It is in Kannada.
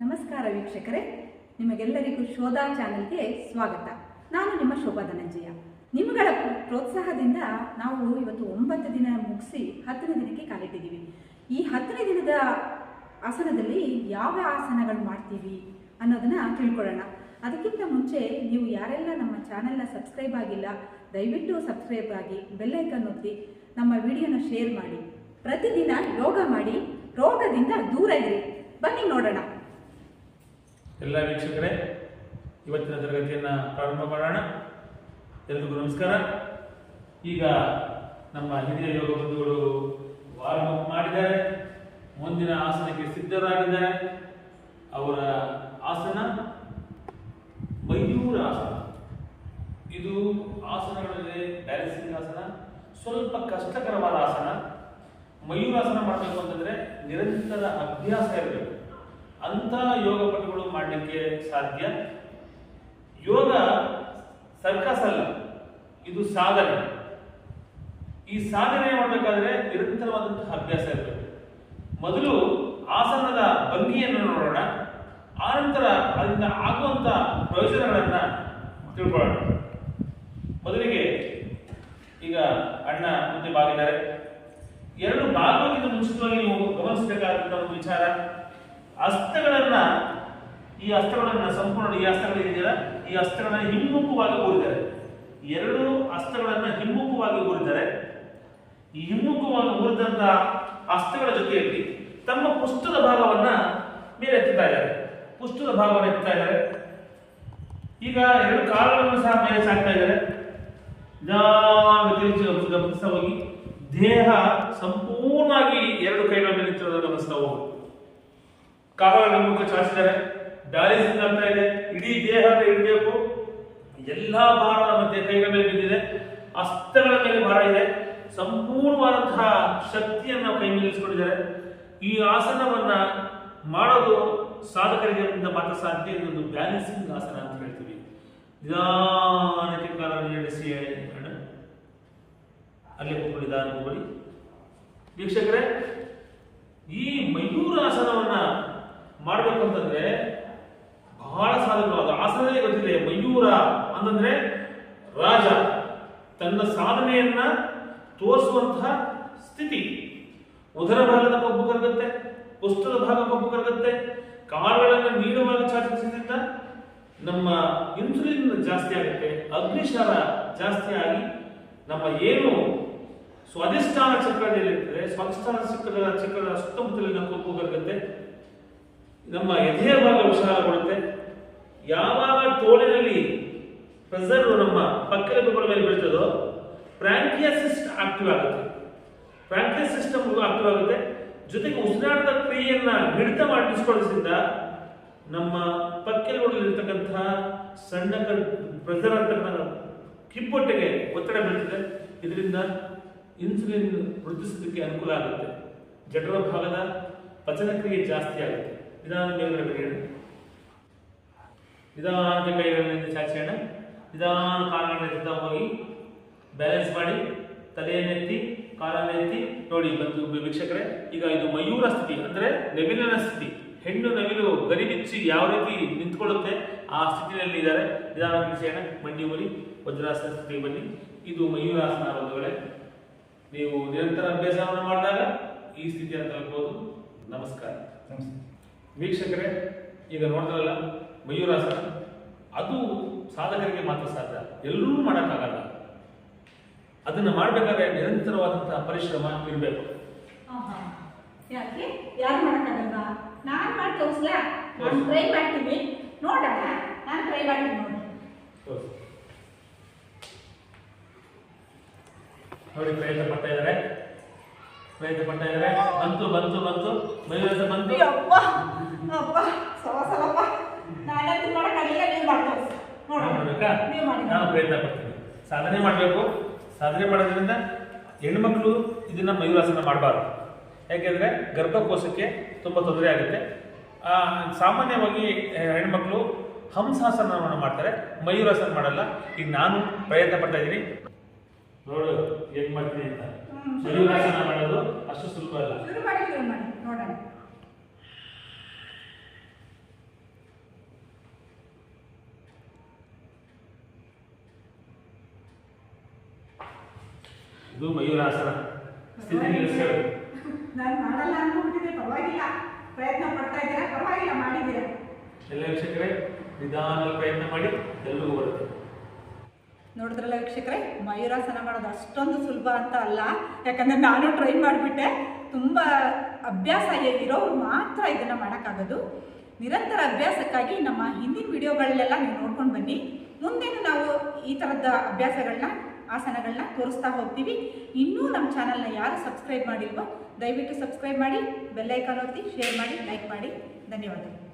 ನಮಸ್ಕಾರ ವೀಕ್ಷಕರೇ, ನಿಮಗೆಲ್ಲರಿಗೂ ಶೋಧ ಚಾನೆಲ್ಗೆ ಸ್ವಾಗತ. ನಾನು ನಿಮ್ಮ ಶೋಭಾ ಧನಂಜಯ. ನಿಮ್ಮಗಳ ಪ್ರೋತ್ಸಾಹದಿಂದ ನಾವು ಇವತ್ತು ಒಂಬತ್ತು ದಿನ ಮುಗಿಸಿ ಹತ್ತನೇ ದಿನಕ್ಕೆ ಕಾಲಿಟ್ಟಿದ್ದೀವಿ. ಈ ಹತ್ತನೇ ದಿನದ ಆಸನದಲ್ಲಿ ಯಾವ ಆಸನಗಳು ಮಾಡ್ತೀವಿ ಅನ್ನೋದನ್ನ ತಿಳ್ಕೊಳ್ಳೋಣ. ಅದಕ್ಕಿಂತ ಮುಂಚೆ ನೀವು ಯಾರೆಲ್ಲ ನಮ್ಮ ಚಾನೆಲ್ನ ಸಬ್ಸ್ಕ್ರೈಬ್ ಆಗಿಲ್ಲ, ದಯವಿಟ್ಟು ಸಬ್ಸ್ಕ್ರೈಬ್ ಆಗಿ ಬೆಲ್ಲೈಕನ್ ಒತ್ತಿ, ನಮ್ಮ ವಿಡಿಯೋನ ಶೇರ್ ಮಾಡಿ. ಪ್ರತಿದಿನ ಯೋಗ ಮಾಡಿ, ರೋಗದಿಂದ ದೂರ ಇರಿ. ಬನ್ನಿ ನೋಡೋಣ. ಎಲ್ಲ ವೀಕ್ಷಕರೇ, ಇವತ್ತಿನ ತರಗತಿಯನ್ನು ಪ್ರಾರಂಭ ಮಾಡೋಣ. ಎಲ್ರಿಗೂ ನಮಸ್ಕಾರ. ಈಗ ನಮ್ಮ ಹಿರಿಯ ಯೋಗ ಬಂಧುಗಳು ವಾರ್ಮ್ ಅಪ್ ಮಾಡಿದ್ದಾರೆ. ಮುಂದಿನ ಆಸನಕ್ಕೆ ಸಿದ್ಧರಾಗಿದ್ದಾರೆ. ಅವರ ಆಸನ ಮಯೂರ ಆಸನ. ಇದು ಆಸನಗಳಲ್ಲಿ ಬ್ಯಾಲೆನ್ಸಿಂಗ್ ಆಸನ, ಸ್ವಲ್ಪ ಕಷ್ಟಕರವಾದ ಆಸನ. ಮಯೂರಾಸನ ಮಾಡಬೇಕು ಅಂತಂದ್ರೆ ನಿರಂತರ ಅಭ್ಯಾಸ ಇರಬೇಕು. ಅಂತ ಯೋಗ ಪಟುಗಳು ಮಾಡಲಿಕ್ಕೆ ಸಾಧ್ಯ? ಯೋಗ ಸರ್ಕಸ್ ಅಲ್ಲ, ಇದು ಸಾಧನೆ. ಈ ಸಾಧನೆ ಮಾಡಬೇಕಾದ್ರೆ ನಿರಂತರವಾದಂತಹ ಅಭ್ಯಾಸ ಇರಬೇಕು. ಮೊದಲು ಆಸನದ ಭಂಗಿಯನ್ನು ನೋಡೋಣ ಆನಂತರ ಅದರಿಂದ ಆಗುವಂತ ಪ್ರಯೋಜನಗಳನ್ನ ತಿಳ್ಕೊಳ್ಳೋಣ. ಮೊದಲಿಗೆ ಈಗ ಅಣ್ಣ ಮುಂದೆ ಬಾಗಿದ್ದಾರೆ. ಎರಡು ಭಾಗಕ್ಕಿಂತ ಮುಂಚಿತವಾಗಿ ನೀವು ಗಮನಿಸಬೇಕಾದಂತಹ ಒಂದು ವಿಚಾರ. ಹಸ್ತಗಳನ್ನ ಈ ಅಸ್ತ್ರಗಳನ್ನು ಸಂಪೂರ್ಣ ಈ ಅಸ್ತ್ರಗಳು ಏನಿದೆಯಲ್ಲ ಈ ಹಸ್ತಗಳನ್ನ ಹಿಮ್ಮುಖವಾಗಿ ಊರಿದ್ದಾರೆ ಎರಡು ಅಸ್ತ್ರಗಳನ್ನ ಹಿಮ್ಮುಖವಾಗಿ ಊರಿದ್ದಾರೆ ಈ ಹಿಮ್ಮುಖವಾಗಿ ಊರಿದಂತ ಅಸ್ತ್ರಗಳ ಜೊತೆಯಲ್ಲಿ ತಮ್ಮ ಪುಷ್ಟದ ಭಾಗವನ್ನ ಮೇಲೆ ಎತ್ತುತ್ತಾ ಇದ್ದಾರೆ. ಪುಷ್ಟದ ಭಾಗವನ್ನು ಎತ್ತಾ ಇದ್ದಾರೆ. ಈಗ ಎರಡು ಕಾಲುಗಳನ್ನು ಸಹ ಮೇಲೆ ಸಾಕ್ತಾ ಇದ್ದಾರೆ. ಹೋಗಿ. ದೇಹ ಸಂಪೂರ್ಣವಾಗಿ ಎರಡು ಕೈಗಳ ಮೇಲೆ ಗಮನಿಸ್ತಾ ಹೋಗಿ. ಕಾಲುಗಳ ಮುಖ ಚಾಚಿದ್ದಾರೆ. ಡಯಾಲಿಸಿಸ್ ಆಗ್ತಾ ಇದೆ. ಇಡೀ ದೇಹ ಇಡಬೇಕು ಎಲ್ಲಾ ಭಾರ ಮತ್ತೆ ಕೈಗಳ ಮೇಲೆ ಬಿದ್ದಿದೆ. ಹಸ್ತಗಳ ಮೇಲೆ ಭಾರ ಇದೆ. ಸಂಪೂರ್ಣವಾದಂತಹ ಶಕ್ತಿಯನ್ನು ಕೈ ಮೇಲೆ ಈ ಆಸನವನ್ನ ಮಾಡೋದು ಸಾಧಕರಿಗೆ ಅಂತ ಮಾತ್ರ ಸಾಧ್ಯ ಇದೊಂದು ಬ್ಯಾಲೆನ್ಸಿಂಗ್ ಆಸನ ಅಂತ ಹೇಳ್ತೀವಿ. ನಿಧಾನಕ್ಕೆ ಕಾಲ ನಡೆಸಿ ಅಲ್ಲಿ ಅಲ್ಲೇ ನಿಧಾನ ವೀಕ್ಷಕರೇ, ಈ ಮಯೂರಾಸನವನ್ನ ಮಾಡಬೇಕು ಅಂತಂದ್ರೆ ಬಹಳ ಸಾಧಕರು ಅದು ಆಸನವೇ ಗೊತ್ತಿದೆ ಮಯೂರ ಅಂತಂದ್ರೆ ರಾಜ. ತನ್ನ ಸಾಧನೆಯನ್ನ ತೋರಿಸುವಂತಹ ಸ್ಥಿತಿ. ಉದರ ಭಾಗದ ಕಬ್ಬು ಕರಗುತ್ತೆ ಪುಸ್ತದ ಭಾಗ ಕಬ್ಬು ಕರಗುತ್ತೆ, ಕಾಲುಗಳನ್ನು ನೀಡುವಾಗ ಚಾಚಿಸಿದ್ರಿಂದ ನಮ್ಮ ಇನ್ಸುಲಿನ್ ಜಾಸ್ತಿ ಆಗುತ್ತೆ, ಅಗ್ನಿಶಾರ ಜಾಸ್ತಿ ಆಗಿ ನಮ್ಮ ಏನು ಸ್ವಾಧಿಷ್ಠಾನ ಚಕ್ರದಲ್ಲಿರ್ತದೆ ಸ್ವಾಧಿಷ್ಠಾನ ಚಕ್ರದ ಚಕ್ರದ ಸುತ್ತಮುತ್ತಲಿನ ಕಬ್ಬು ಕರಗುತ್ತೆ ನಮ್ಮ ಎದೆಯ ಭಾಗ ವಿಶಾಲಗೊಳ್ಳುತ್ತೆ ಯಾವಾಗ ತೋಳಿನಲ್ಲಿ ಪ್ರೆಸರ್ ನಮ್ಮ ಪಕ್ಕದ ಮೇಲೆ ಬೀಳ್ತದೋ ಪ್ರಾಂಕಿಯಸಿಸ್ಟ್ ಆಕ್ಟಿವ್ ಆಗುತ್ತೆ. ಪ್ರಾಂಕಿಯಸ್ ಸಿಸ್ಟಮ್ ಆಕ್ಟಿವ್ ಆಗುತ್ತೆ. ಜೊತೆಗೆ ಉಸಿರಾಟದ ಕ್ರಿಯೆಯನ್ನ ಹಿಡಿತ ಮಾಡಿಸ್ಕೊಳ್ಳೋದ್ರಿಂದ ನಮ್ಮ ಪಕ್ಕೆಲುಬುಗಳಲ್ಲಿರ್ತಕ್ಕಂತಹ ಸಣ್ಣ ಪ್ರೆಸರ್ ಅಂತಕ್ಕಂಥ ಕಿಬ್ಬೊಟ್ಟೆಗೆ ಒತ್ತಡ ಬೀಳ್ತದೆ. ಇದರಿಂದ ಇನ್ಸುಲಿನ್ ವೃದ್ಧಿಸೋದಕ್ಕೆ ಅನುಕೂಲ ಆಗುತ್ತೆ. ಜಠರ ಭಾಗದ ಪಚನಕ್ರಿಯೆ ಜಾಸ್ತಿ ಆಗುತ್ತೆ. ನಿಧಾನ ಮೇಲ್ಗಡೆ ಬರೆಯೋಣ ನಿಧಾನಕ್ಕೆ ಕೈಗಳಿಂದ ಚಾಚೋಣ ನಿಧಾನ ಕಾಲುಗಳನ್ನ ಹೋಗಿ ಬ್ಯಾಲೆನ್ಸ್ ಮಾಡಿ ತಲೆಯನ್ನು ಎತ್ತಿ ಕಾಲನ್ನು ಎತ್ತಿ ನೋಡಿ ಬಂದು ವೀಕ್ಷಕರೇ ಈಗ ಇದು ಮಯೂರ ಸ್ಥಿತಿ ಅಂದರೆ ನವಿಲಿನ ಸ್ಥಿತಿ ಹೆಣ್ಣು ನವಿಲು ಗರಿ ಬಿಚ್ಚಿ ಯಾವ ರೀತಿ ನಿಂತ್ಕೊಳ್ಳುತ್ತೆ ಆ ಸ್ಥಿತಿಯಲ್ಲಿ ಇದ್ದಾರೆ. ನಿಧಾನ ಕಿಸೆಯೋಣ ಮಂಡಿ ಮುರಿ ವಜ್ರಾಸನ ಸ್ಥಿತಿಗೆ ಬನ್ನಿ. ಇದು ಮಯೂರಾಸನ ಬಂಧುಗಳೇ ನೀವು ನಿರಂತರ ಅಭ್ಯಾಸವನ್ನು ಮಾಡಿದಾಗ ಈ ಸ್ಥಿತಿಯನ್ನು ತಲುಪಬಹುದು. ನಮಸ್ಕಾರ. ವೀಕ್ಷಕರೇ ಈಗ ನೋಡಿದ್ರಲ್ಲ ಮಯೂರಾಸನ ಅದು ಸಾಧಕರಿಗೆ ಮಾತ್ರ ಸಾಧ್ಯ. ಎಲ್ಲರೂ ಮಾಡೋಕ್ಕಾಗಲ್ಲ. ಅದನ್ನು ಮಾಡಬೇಕಾದ್ರೆ ನಿರಂತರವಾದಂತಹ ಪರಿಶ್ರಮ ಇರಬೇಕು. ಯಾಕೆ? ಯಾರು ಮಾಡಕ್ಕಾಗಲ್ವಾ? ನಾನು ಮಾಡಿ ತೋರಿಸ್ಲಾ? ನಾನು ಟ್ರೈ ಮಾಡ್ತೀನಿ. ನೋಡೋಣ. ನಾನು ಟ್ರೈ ಮಾಡ್ತೀನಿ ನೋಡಿ. ನೋಡಿ ಪ್ರಯತ್ನ ಪಡ್ತಾ ಇದ್ದಾರೆ. ಪ್ರಯತ್ನ ಪಡ್ತಾ ಇದ್ದಾರೆ. ಬಂತು ಬಂತು ಬಂತು. ಮಯೂರಾಸನ ಬಂತು. ಅಪ್ಪ. ಸವಸಲಪ್ಪ ನಾನಂತೂ ನೀವು ನಾನು ನೀವು ಮಾಡಿ. ನಾನು ಪ್ರಯತ್ನ ಪಡ್ತೀನಿ ಸಾಧನೆ ಮಾಡಬೇಕು. ಸಾಧನೆ ಮಾಡೋದ್ರಿಂದ ಹೆಣ್ಮಕ್ಳು ಇದನ್ನ ಮಯೂರಾಸನ ಮಾಡಬಾರ್ದು. ಯಾಕೆಂದ್ರೆ ಗರ್ಭಕೋಶಕ್ಕೆ ತುಂಬಾ ತೊಂದರೆ ಆಗುತ್ತೆ. ಆ, ಸಾಮಾನ್ಯವಾಗಿ ಹೆಣ್ಮಕ್ಳು ಹಂಸಾಸನವನ್ನು ಮಾಡ್ತಾರೆ. ಮಯೂರಾಸನ ಮಾಡಲ್ಲ. ಈಗ ನಾನು ಪ್ರಯತ್ನ ಪಡ್ತಾ ಇದ್ದೀನಿ. ನೋಡು ಏನ್ ಮಾಡ್ತೀನಿ ಅಂತ. ಮಯೂರಾಸನ ಮಾಡೋದು ಅಷ್ಟು ಸುಲಭ ಅಲ್ಲ ಶುರು ಮಾಡಿ ಶುರು ಮಾಡಿ ನೋಡೋಣ ಇದು ಮಯೂರಾಸನ ಸ್ಥಿತಿ ನಿಲ್ಲಿಸ್ಕೊಳ್ಳಿ ನಾನು ಮಾಡಲ್ಲ ಅನ್ಕೊಂಡ್ಬಿಟ್ಟಿದ್ದೆ ಪರವಾಗಿಲ್ಲ. ಪ್ರಯತ್ನ ಪಡ್ತಾ ಇದ್ದೀರಾ? ಪರವಾಗಿಲ್ಲ ಮಾಡಿದ್ದೀರಾ? ಎಲ್ಲ ವೀಕ್ಷಕರೇ ನಿಧಾನ ಪ್ರಯತ್ನ ಮಾಡಿ ಎಲ್ಲಿಗೂ ಬರುತ್ತೆ. ನೋಡಿದ್ರಲ್ಲ ವೀಕ್ಷಕರೇ ಮಯೂರಾಸನ ಮಾಡೋದು ಅಷ್ಟೊಂದು ಸುಲಭ ಅಂತ ಅಲ್ಲ. ಯಾಕಂದ್ರೆ ನಾನು ಟ್ರೈ ಮಾಡಿಬಿಟ್ಟೆ. ತುಂಬ ಅಭ್ಯಾಸ ಇರೋರು ಮಾತ್ರ ಇದನ್ನು ಮಾಡೋಕ್ಕಾಗೋದು. ನಿರಂತರ ಅಭ್ಯಾಸಕ್ಕಾಗಿ ನಮ್ಮ ಹಿಂದಿನ ವಿಡಿಯೋಗಳನ್ನೆಲ್ಲ ನೀವು ನೋಡ್ಕೊಂಡು ಬನ್ನಿ. ಮುಂದೇನು ನಾವು ಈ ಥರದ ಅಭ್ಯಾಸಗಳನ್ನ ಆಸನಗಳನ್ನ ತೋರಿಸ್ತಾ ಹೋಗ್ತೀವಿ. ಇನ್ನೂ ನಮ್ಮ ಚಾನಲ್ನ ಯಾರು ಸಬ್ಸ್ಕ್ರೈಬ್ ಮಾಡಿಲ್ವೋ, ದಯವಿಟ್ಟು ಸಬ್ಸ್ಕ್ರೈಬ್ ಮಾಡಿ ಬೆಲ್ಲೈಕಾನ್ ಒತ್ತಿ ಶೇರ್ ಮಾಡಿ ಲೈಕ್ ಮಾಡಿ. ಧನ್ಯವಾದಗಳು.